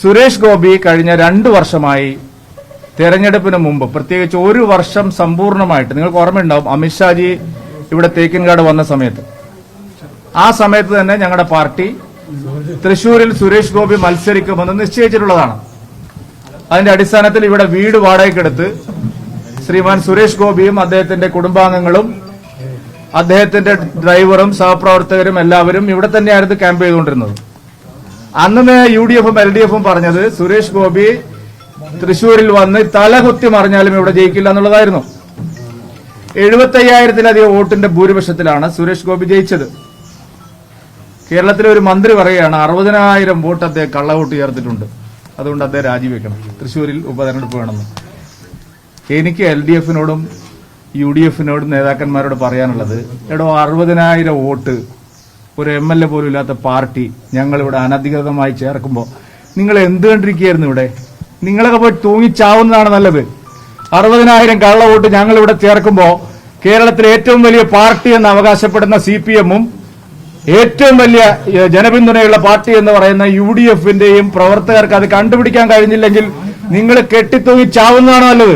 സുരേഷ് ഗോപി കഴിഞ്ഞ രണ്ടു വർഷമായി തെരഞ്ഞെടുപ്പിന് മുമ്പ് പ്രത്യേകിച്ച് ഒരു വർഷം സമ്പൂർണമായിട്ട് നിങ്ങൾക്ക് ഓർമ്മയുണ്ടാവും അമിത്ഷാജി ഇവിടെ തേക്കിൻകാട് വന്ന സമയത്ത്. ആ സമയത്ത് തന്നെ ഞങ്ങളുടെ പാർട്ടി തൃശൂരിൽ സുരേഷ് ഗോപി മത്സരിക്കുമെന്ന് നിശ്ചയിച്ചിട്ടുള്ളതാണ്. അതിന്റെ അടിസ്ഥാനത്തിൽ ഇവിടെ വീട് വാടകയ്ക്കെടുത്ത് ശ്രീമാൻ സുരേഷ് ഗോപിയും അദ്ദേഹത്തിന്റെ കുടുംബാംഗങ്ങളും അദ്ദേഹത്തിന്റെ ഡ്രൈവറും സഹപ്രവർത്തകരും എല്ലാവരും ഇവിടെ തന്നെയായിരുന്നു ക്യാമ്പ് ചെയ്തുകൊണ്ടിരുന്നത്. അന്ന് യു ഡി എഫും എൽ ഡി എഫും പറഞ്ഞത് സുരേഷ് ഗോപി തൃശൂരിൽ വന്ന് തലകുത്തി മറിഞ്ഞാലും ഇവിടെ ജയിക്കില്ല എന്നുള്ളതായിരുന്നു. എഴുപത്തയ്യായിരത്തിലധികം വോട്ടിന്റെ ഭൂരിപക്ഷത്തിലാണ് സുരേഷ് ഗോപി ജയിച്ചത്. കേരളത്തിലെ ഒരു മന്ത്രി പറയുകയാണ് അറുപതിനായിരം വോട്ട് അദ്ദേഹം കള്ളവോട്ട് ചേർത്തിട്ടുണ്ട് അതുകൊണ്ട് അദ്ദേഹം രാജിവെക്കണം. തൃശൂരിൽ ഉപതെരഞ്ഞെടുപ്പ് വേണമെന്ന്. എനിക്ക് എൽ ഡി എഫിനോടും യു ഡി എഫിനോടും നേതാക്കന്മാരോട് പറയാനുള്ളത് എടോ അറുപതിനായിരം വോട്ട് ഒരു എം എൽ എ പോലും ഇല്ലാത്ത പാർട്ടി ഞങ്ങളിവിടെ അനധികൃതമായി ചേർക്കുമ്പോൾ നിങ്ങൾ എന്ത് കണ്ടിരിക്കുകയായിരുന്നു ഇവിടെ? നിങ്ങളൊക്കെ പോയി തൂങ്ങിച്ചാവുന്നതാണ് നല്ലത്. അറുപതിനായിരം കള്ള വോട്ട് ഞങ്ങളിവിടെ ചേർക്കുമ്പോൾ കേരളത്തിലെ ഏറ്റവും വലിയ പാർട്ടി എന്ന് അവകാശപ്പെടുന്ന സി പി എമ്മും ഏറ്റവും വലിയ ജനപിന്തുണയുള്ള പാർട്ടി എന്ന് പറയുന്ന യു ഡി എഫിന്റെയും പ്രവർത്തകർക്ക് അത് കണ്ടുപിടിക്കാൻ കഴിഞ്ഞില്ലെങ്കിൽ നിങ്ങൾ കെട്ടിത്തൂങ്ങി ചാവുന്നതാണ് നല്ലത്.